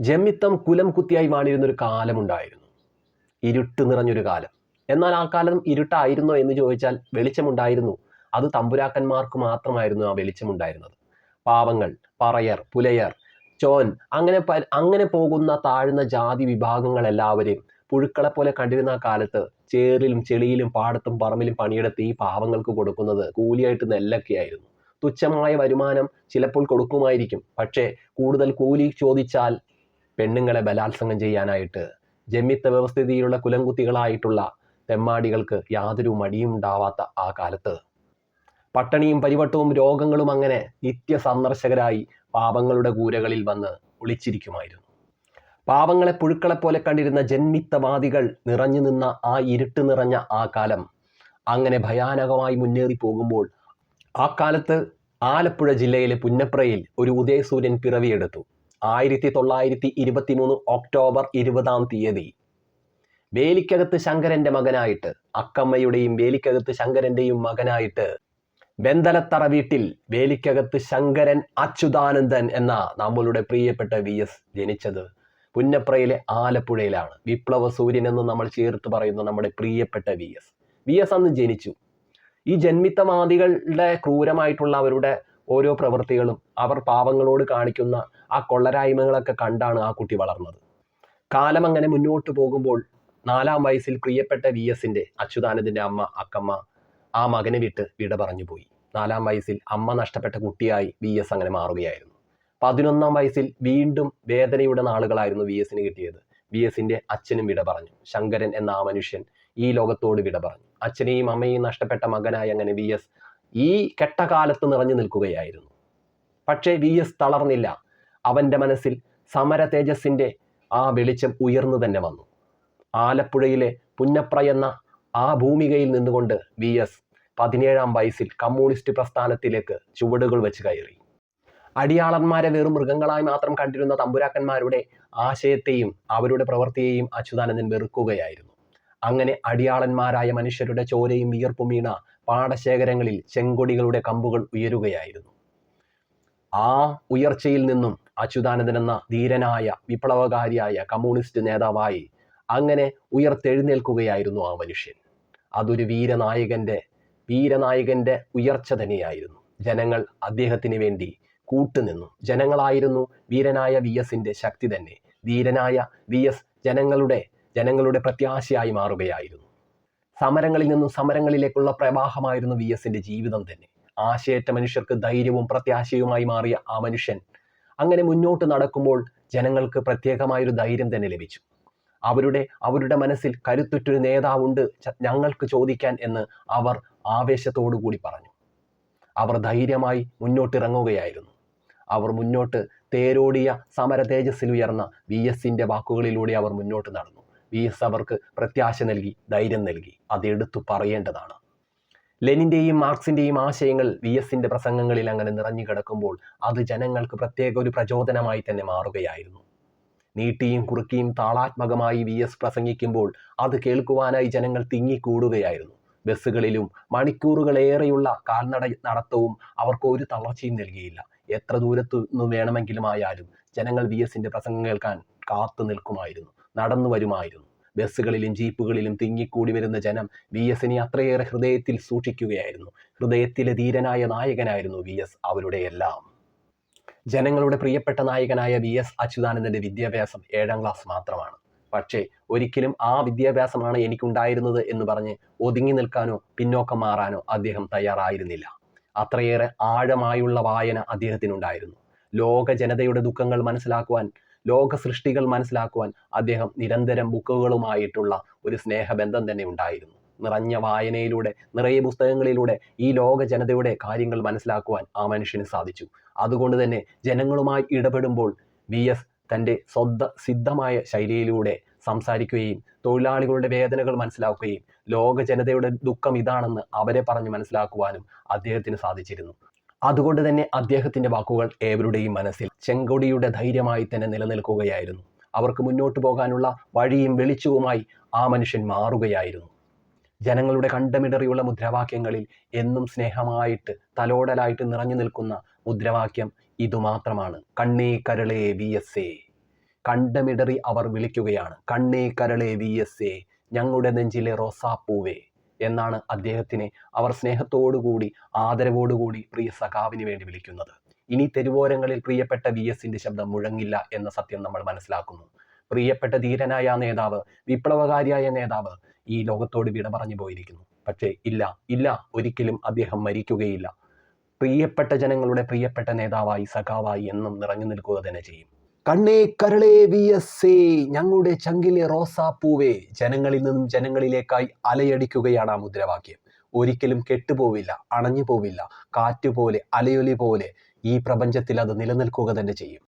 ജമ്മിത്തം കുലം കുത്തിയായി വാണിരുന്നൊരു കാലമുണ്ടായിരുന്നു. ഇരുട്ട് നിറഞ്ഞൊരു കാലം. എന്നാൽ ആ കാലം ഇരുട്ടായിരുന്നോ എന്ന് ചോദിച്ചാൽ വെളിച്ചമുണ്ടായിരുന്നു. അത് തമ്പുരാക്കന്മാർക്ക് മാത്രമായിരുന്നു ആ വെളിച്ചമുണ്ടായിരുന്നത്. പാവങ്ങൾ പറയർ പുലയർ ചോൻ അങ്ങനെ അങ്ങനെ പോകുന്ന താഴ്ന്ന ജാതി വിഭാഗങ്ങൾ എല്ലാവരെയും പുഴുക്കളെ പോലെ കണ്ടിരുന്ന ആ കാലത്ത് ചേറിലും ചെളിയിലും പാടത്തും പറമ്പിലും പണിയെടുത്ത് ഈ പാവങ്ങൾക്ക് കൊടുക്കുന്നത് കൂലിയായിട്ട് നെല്ലൊക്കെയായിരുന്നു. തുച്ഛമായ വരുമാനം ചിലപ്പോൾ കൊടുക്കുമായിരിക്കും. പക്ഷേ കൂടുതൽ കൂലി ചോദിച്ചാൽ പെണ്ണുങ്ങളെ ബലാത്സംഗം ചെയ്യാനായിട്ട് ജമ്മിത്ത വ്യവസ്ഥിതിയിലുള്ള കുലംകുത്തികളായിട്ടുള്ള തെമ്മാടികൾക്ക് യാതൊരു മടിയും ഉണ്ടാവാത്ത ആ കാലത്ത്. പട്ടണിയും പരിവട്ടവും രോഗങ്ങളും അങ്ങനെ നിത്യ സന്ദർശകരായി പാപങ്ങളുടെ കൂരകളിൽ വന്ന് ഒളിച്ചിരിക്കുമായിരുന്നു. പാപങ്ങളെ പുഴുക്കളെ പോലെ കണ്ടിരുന്ന ജന്മിത്തവാദികൾ നിറഞ്ഞു നിന്ന ആ ഇരുട്ട് നിറഞ്ഞ ആ കാലം അങ്ങനെ ഭയാനകമായി മുന്നേറി പോകുമ്പോൾ ആ കാലത്ത് ആലപ്പുഴ ജില്ലയിലെ പുന്നപ്രയിൽ ഒരു ഉദയസൂര്യൻ പിറവിയെടുത്തു. ആയിരത്തി തൊള്ളായിരത്തി ഇരുപത്തി മൂന്ന് ഒക്ടോബർ ഇരുപതാം തീയതി. വേലിക്കകത്ത് ശങ്കരന്റെ മകനായിട്ട് അക്കമ്മയുടെയും വേലിക്കകത്ത് ശങ്കരന്റെയും മകനായിട്ട് വെന്തലത്തറ വീട്ടിൽ വേലിക്കകത്ത് ശങ്കരൻ അച്യുതാനന്ദൻ എന്ന നമ്മളുടെ പ്രിയപ്പെട്ട വി എസ് ജനിച്ചത് പുന്നപ്രയിലെ ആലപ്പുഴയിലാണ്. വിപ്ലവ സൂര്യൻ എന്ന് നമ്മൾ ചേർത്ത് പറയുന്ന നമ്മുടെ പ്രിയപ്പെട്ട വി എസ്. വി എസ് അന്ന് ജനിച്ചു. ഈ ജന്മിത്തമാദികളുടെ ക്രൂരമായിട്ടുള്ള അവരുടെ ഓരോ പ്രവൃത്തികളും അവർ പാവങ്ങളോട് കാണിക്കുന്ന ആ കൊള്ളരായ്മകളൊക്കെ കണ്ടാണ് ആ കുട്ടി വളർന്നത്. കാലം അങ്ങനെ മുന്നോട്ട് പോകുമ്പോൾ നാലാം വയസ്സിൽ പ്രിയപ്പെട്ട വി എസിന്റെ അച്യുതാനന്ദന്റെ അമ്മ അക്കമ്മ ആ മകനെ വിട്ട് വിട പറഞ്ഞു പോയി. നാലാം വയസ്സിൽ അമ്മ നഷ്ടപ്പെട്ട കുട്ടിയായി വി എസ് അങ്ങനെ മാറുകയായിരുന്നു. പതിനൊന്നാം വയസ്സിൽ വീണ്ടും വേദനയുടെ നാളുകളായിരുന്നു വി എസിന് കിട്ടിയത്. വി എസിന്റെ അച്ഛനും വിട പറഞ്ഞു. ശങ്കരൻ എന്ന ആ മനുഷ്യൻ ഈ ലോകത്തോട് വിട പറഞ്ഞു. അച്ഛനെയും അമ്മയെയും നഷ്ടപ്പെട്ട മകനായി അങ്ങനെ വി എസ് ഈ കെട്ടകാലത്ത് നിറഞ്ഞു നിൽക്കുകയായിരുന്നു. പക്ഷേ വി എസ് തളർന്നില്ല. അവന്റെ മനസ്സിൽ സമര തേജസ്സിന്റെ ആ വെളിച്ചം ഉയർന്നു തന്നെ വന്നു. ആലപ്പുഴയിലെ പുന്നപ്ര എന്ന ആ ഭൂമികയിൽ നിന്നുകൊണ്ട് വി എസ് പതിനേഴാം വയസ്സിൽ കമ്മ്യൂണിസ്റ്റ് പ്രസ്ഥാനത്തിലേക്ക് ചുവടുകൾ വെച്ച് കയറി. അടിയാളന്മാരെ വെറും മൃഗങ്ങളായി മാത്രം കണ്ടിരുന്ന തമ്പുരാക്കന്മാരുടെ ആശയത്തെയും അവരുടെ പ്രവൃത്തിയെയും അച്യുതാനന്ദൻ വെറുക്കുകയായിരുന്നു. അങ്ങനെ അടിയാളന്മാരായ മനുഷ്യരുടെ ചോരയും വിയർപ്പും വീണ പാടശേഖരങ്ങളിൽ ചെങ്കൊടികളുടെ കമ്പുകൾ ഉയരുകയായിരുന്നു. ആ ഉയർച്ചയിൽ നിന്നും അച്യുതാനന്ദൻ എന്ന ധീരനായ വിപ്ലവകാരിയായ കമ്മ്യൂണിസ്റ്റ് നേതാവായി അങ്ങനെ ഉയർത്തെഴുന്നേൽക്കുകയായിരുന്നു ആ മനുഷ്യൻ. അതൊരു വീരനായകന്റെ വീരനായകന്റെ ഉയർച്ച തന്നെയായിരുന്നു. ജനങ്ങൾ അദ്ദേഹത്തിന് വേണ്ടി കൂട്ടുനിന്നു. ജനങ്ങളായിരുന്നു വീരനായ വി എസിന്റെ ശക്തി തന്നെ. ധീരനായ വി എസ് ജനങ്ങളുടെ ജനങ്ങളുടെ പ്രത്യാശയായി മാറുകയായിരുന്നു. സമരങ്ങളിൽ നിന്നും സമരങ്ങളിലേക്കുള്ള പ്രവാഹമായിരുന്നു വി എസിന്റെ ജീവിതം തന്നെ. ആശയേറ്റ മനുഷ്യർക്ക് ധൈര്യവും പ്രത്യാശയുമായി മാറിയ ആ മനുഷ്യൻ അങ്ങനെ മുന്നോട്ട് നടക്കുമ്പോൾ ജനങ്ങൾക്ക് പ്രത്യേകമായൊരു ധൈര്യം തന്നെ ലഭിച്ചു. അവരുടെ അവരുടെ മനസ്സിൽ കരുത്തുറ്റൊരു നേതാവുണ്ട് ഞങ്ങൾക്ക് ചോദിക്കാൻ എന്ന് അവർ ആവേശത്തോടു കൂടി പറഞ്ഞു. അവർ ധൈര്യമായി മുന്നോട്ടിറങ്ങുകയായിരുന്നു. അവർ മുന്നോട്ട് തേരോടിയ സമര തേജസ്സിൽ ഉയർന്ന വി എസിന്റെ വാക്കുകളിലൂടെ അവർ മുന്നോട്ട് നടന്നു. വി എസ് അവർക്ക് പ്രത്യാശ നൽകി ധൈര്യം നൽകി. അത് എടുത്തു പറയേണ്ടതാണ്. ലെനിന്റെയും മാർക്സിന്റെയും ആശയങ്ങൾ വി എസിന്റെ പ്രസംഗങ്ങളിൽ അങ്ങനെ നിറഞ്ഞു കിടക്കുമ്പോൾ അത് ജനങ്ങൾക്ക് പ്രത്യേക ഒരു പ്രചോദനമായി തന്നെ മാറുകയായിരുന്നു. നീട്ടിയും കുറുക്കിയും താളാത്മകമായി വി എസ് പ്രസംഗിക്കുമ്പോൾ അത് കേൾക്കുവാനായി ജനങ്ങൾ തിങ്ങിക്കൂടുകയായിരുന്നു. ബസ്സുകളിലും മണിക്കൂറുകളേറെയുള്ള കാൽനട നടത്തവും അവർക്ക് ഒരു തളർച്ചയും നൽകിയില്ല. എത്ര ദൂരത്തു നിന്ന് വേണമെങ്കിലും ആയാലും ജനങ്ങൾ വി എസിന്റെ പ്രസംഗം കേൾക്കാൻ കാത്തു നിൽക്കുമായിരുന്നു നടന്നു വരുമായിരുന്നു ബസ്സുകളിലും ജീപ്പുകളിലും തിങ്ങിക്കൂടി വരുന്ന ജനം വി എസിനെ അത്രയേറെ ഹൃദയത്തിൽ സൂക്ഷിക്കുകയായിരുന്നു. ഹൃദയത്തിലെ ധീരനായ നായകനായിരുന്നു വി എസ് അവരുടെ എല്ലാം ജനങ്ങളുടെ പ്രിയപ്പെട്ട നായകനായ വി എസ് അച്യുതാനന്ദന്റെ വിദ്യാഭ്യാസം ഏഴാം ക്ലാസ് മാത്രമാണ്. പക്ഷേ ഒരിക്കലും ആ വിദ്യാഭ്യാസമാണ് എനിക്കുണ്ടായിരുന്നത് എന്ന് പറഞ്ഞ് ഒതുങ്ങി നിൽക്കാനോ പിന്നോക്കം മാറാനോ അദ്ദേഹം തയ്യാറായിരുന്നില്ല. അത്രയേറെ ആഴമായുള്ള വായന അദ്ദേഹത്തിനുണ്ടായിരുന്നു. ലോക ജനതയുടെ ദുഃഖങ്ങൾ മനസ്സിലാക്കുവാൻ ലോക സൃഷ്ടികൾ മനസ്സിലാക്കുവാൻ അദ്ദേഹം നിരന്തരം ബുക്കുകളുമായിട്ടുള്ള ഒരു സ്നേഹബന്ധം തന്നെ ഉണ്ടായിരുന്നു. നിറഞ്ഞ വായനയിലൂടെ നിറയെ പുസ്തകങ്ങളിലൂടെ ഈ ലോക ജനതയുടെ കാര്യങ്ങൾ മനസ്സിലാക്കുവാൻ ആ മനുഷ്യന് സാധിച്ചു. അതുകൊണ്ട് തന്നെ ജനങ്ങളുമായി ഇടപെടുമ്പോൾ വി എസ് തന്റെ സ്വന്ത സിദ്ധമായ ശൈലിയിലൂടെ സംസാരിക്കുകയും തൊഴിലാളികളുടെ വേദനകൾ മനസ്സിലാക്കുകയും ലോക ജനതയുടെ ദുഃഖം ഇതാണെന്ന് അവരെ പറഞ്ഞ് മനസ്സിലാക്കുവാനും അദ്ദേഹത്തിന് സാധിച്ചിരുന്നു. അതുകൊണ്ട് തന്നെ അദ്ദേഹത്തിന്റെ വാക്കുകൾ ഏവരുടെയും മനസ്സിൽ ചെങ്കൊടിയുടെ ധൈര്യമായി തന്നെ നിലനിൽക്കുകയായിരുന്നു. അവർക്ക് മുന്നോട്ട് പോകാനുള്ള വഴിയും വെളിച്ചവുമായി ആ മനുഷ്യൻ മാറുകയായിരുന്നു. ജനങ്ങളുടെ കണ്ടമിടറിയുള്ള മുദ്രാവാക്യങ്ങളിൽ എന്നും സ്നേഹമായിട്ട് തലോടലായിട്ട് നിറഞ്ഞു നിൽക്കുന്ന മുദ്രാവാക്യം ഇതുമാത്രമാണ്. കണ്ണേ കരളേ വി എസ് എ കണ്ടമിടറി അവർ വിളിക്കുകയാണ്. കണ്ണേ കരളേ വി എസ് എ ഞങ്ങളുടെ നെഞ്ചിലെ റോസാപ്പൂവേ എന്നാണ് അദ്ദേഹത്തിനെ അവർ സ്നേഹത്തോടുകൂടി ആദരവോടുകൂടി പ്രിയ സഖാവിന് വേണ്ടി വിളിക്കുന്നത്. ഇനി തെരുവോരങ്ങളിൽ പ്രിയപ്പെട്ട വി എസിന്റെ ശബ്ദം മുഴങ്ങില്ല എന്ന സത്യം നമ്മൾ മനസ്സിലാക്കുന്നു. പ്രിയപ്പെട്ട ധീരനായ നേതാവ് വിപ്ലവകാരിയായ നേതാവ് ഈ ലോകത്തോട് വിട പറഞ്ഞു പോയിരിക്കുന്നു. പക്ഷേ ഇല്ല ഇല്ല ഒരിക്കലും അദ്ദേഹം മരിക്കുകയില്ല. പ്രിയപ്പെട്ട ജനങ്ങളുടെ പ്രിയപ്പെട്ട നേതാവായി സഖാവായി എന്നും നിറഞ്ഞു നിൽക്കുക തന്നെ ചെയ്യും. കണ്ണേ കരളേ വി എസ് എ ഞങ്ങളുടെ ചങ്കിലെ റോസാപ്പൂവേ ജനങ്ങളിൽ നിന്നും ജനങ്ങളിലേക്കായി അലയടിക്കുകയാണ് ആ മുദ്രാവാക്യം. ഒരിക്കലും കെട്ടുപോവില്ല അണഞ്ഞു പോവില്ല കാറ്റുപോലെ അലയൊലി പോലെ ഈ പ്രപഞ്ചത്തിൽ അത് നിലനിൽക്കുക തന്നെ ചെയ്യും.